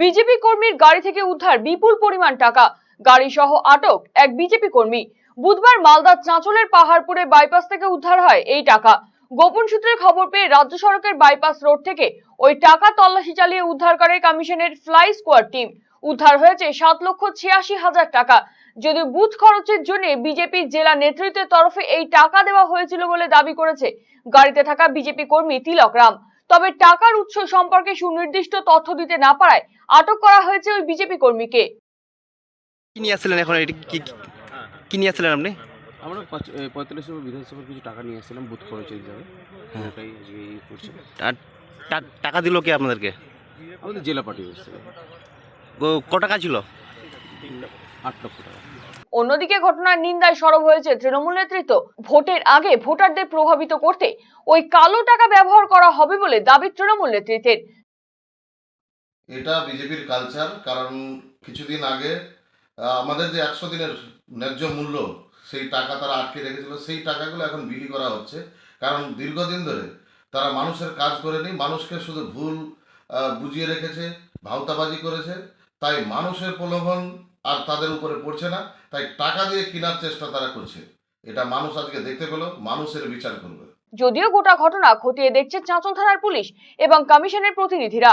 BJP কর্মীর গাড়ি থেকে উদ্ধার বিপুল পরিমাণ টাকা। গাড়ি সহ আটক এক বিজেপি কর্মী। বুধবার মালদার চাঁচলের পাহাড়পুরে বাইপাস থেকে উদ্ধার হয় এই টাকা। গোপন সূত্রে খবর পেয়ে রাজ্য সড়কের বাইপাস রোড থেকে ওই টাকা তল্লাশি চালিয়ে উদ্ধার করে কমিশনের ফ্লাই স্কোয়াড টিম উদ্ধার হয়েছে সাত লক্ষ ছিয়াশি হাজার টাকা। যদি বুথ খরচের জন্য বিজেপি জেলা নেতৃত্বের তরফে এই টাকা দেওয়া হয়েছিল বলে দাবি করেছে গাড়িতে থাকা বিজেপি কর্মী তিলক রাম। তবে টাকার উৎস সম্পর্কে সুনির্দিষ্ট তথ্য দিতে না পারায় আটক করা হয়েছে ওই বিজেপি কর্মীকে। কি নিয়ে আসছিলেন এখন? কি কি- কি নিয়ে আসছিলেন আপনি? আমরা পঁয়তাল্লিশ নম্বর বিধানসভার কিছু টাকা নিয়ে এসেছিলাম বুথ হিসাবে হ্যাঁ। ওটাই আজকে ইয়ে করছে। টাকা দিল কে আপনাদেরকে? আমাদের জেলা পার্টি এসেছিল ক টাকা ছিল? আট লক্ষ টাকা। অন্যদিকে ঘটনার নিন্দায় সরব হয়েছে তৃণমূল নেতৃত্ব। ভোটের আগে ভোটারদের প্রভাবিত করতে ওই কালো টাকা ব্যবহার করা হবে বলে দাবি তৃণমূল নেতৃত্বের। এটা বিজেপির কালচার কারণ কিছুদিন আগে আমাদের যে একশো দিনের ন্যায্য মূল্য সেই টাকা তারা আটকে রেখেছিল সেই টাকাগুলো এখন বিলি করা হচ্ছে। কারণ দীর্ঘদিন ধরে তারা মানুষের কাজ করেনি মানুষকে শুধু ভুল বুঝিয়ে রেখেছে ভাওতাবাজি করেছে। তাই মানুষের প্রলোভন আর তাদের উপরে পড়ছে না। তাই টাকা দিয়ে কেনার চেষ্টা তারা করছে। এটা মানুষ আজকে দেখতে পেল, মানুষের বিচার করবে। যদিও গোটা ঘটনা খতিয়ে দেখছে চাঁচল থানার পুলিশ এবং কমিশনের প্রতিনিধিরা।